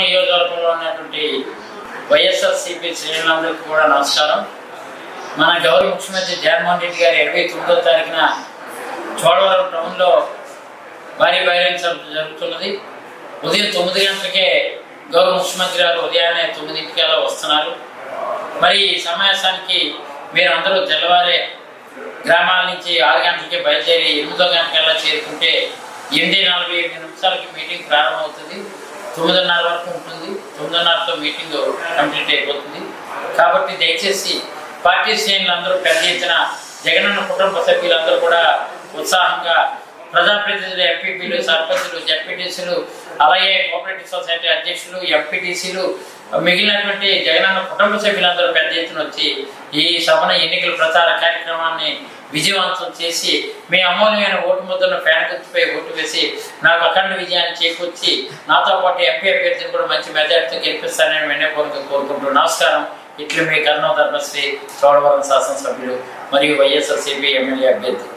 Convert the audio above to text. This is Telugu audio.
నియోజకవర్గంలో ఉన్నటువంటి వైఎస్ఆర్సీపీ శ్రేణులందరికీ కూడా నమస్కారం. మన గౌరవ ముఖ్యమంత్రి జగన్మోహన్ రెడ్డి గారు ఇరవై తొమ్మిదో తారీఖున చోడవరం టౌన్లో భారీ బహిరంగ సభ జరుగుతున్నది. ఉదయం తొమ్మిది గంటలకే గౌరవ ముఖ్యమంత్రి గారు ఉదయాన్నే తొమ్మిదింటికి అలా వస్తున్నారు. మరి ఈ సమావేశానికి మీరందరూ తెల్లవారే గ్రామాల నుంచి ఆరు గంటలకి బయలుదేరి ఎనిమిదో గంటకల్లా చేరుకుంటే ఎనిమిది నలభై ఎనిమిది నిమిషాలకి మీటింగ్ ప్రారంభమవుతుంది. తొమ్మిదిన్నర వరకు ఉంటుంది. తొమ్మిదిన్నరతో మీటింగ్ కంప్లీట్ అయిపోతుంది. కాబట్టి దయచేసి పార్టీ శ్రేణులందరూ పెద్ద ఎత్తున జగనన్న కుటుంబ సభ్యులందరూ కూడా ఉత్సాహంగా ప్రజాప్రతినిధులు ఎంపీపీలు సర్పంచులు జడ్పీటీసీలు అలాగే కోఆపరేటివ్ సొసైటీ అధ్యక్షులు ఎంపీటీసీలు మిగిలినటువంటి జగనన్న కుటుంబ సభ్యులందరూ పెద్ద ఎత్తున వచ్చి ఈ సభన ఎన్నికల ప్రచార కార్యక్రమాన్ని విజయవంతం చేసి మీ అమూల్యమైన ఓటు ముద్దను ఫ్యాన్ గుర్తుపై ఓటు వేసి నాకు అఖండ విజయాన్ని చేకూర్చి నాతో పాటు ఎంపీ అభ్యర్థిని కూడా మంచి మెజార్టీతో గెలిపిస్తానని వినయపూర్వకంగా కోరుకుంటూ నమస్కారం. ఇట్లు మీ కర్ణవ ధర్మశ్రీ చోడవరం శాసనసభ్యులు మరియు వైఎస్ఆర్సీపీ ఎమ్మెల్యే అభ్యర్థి.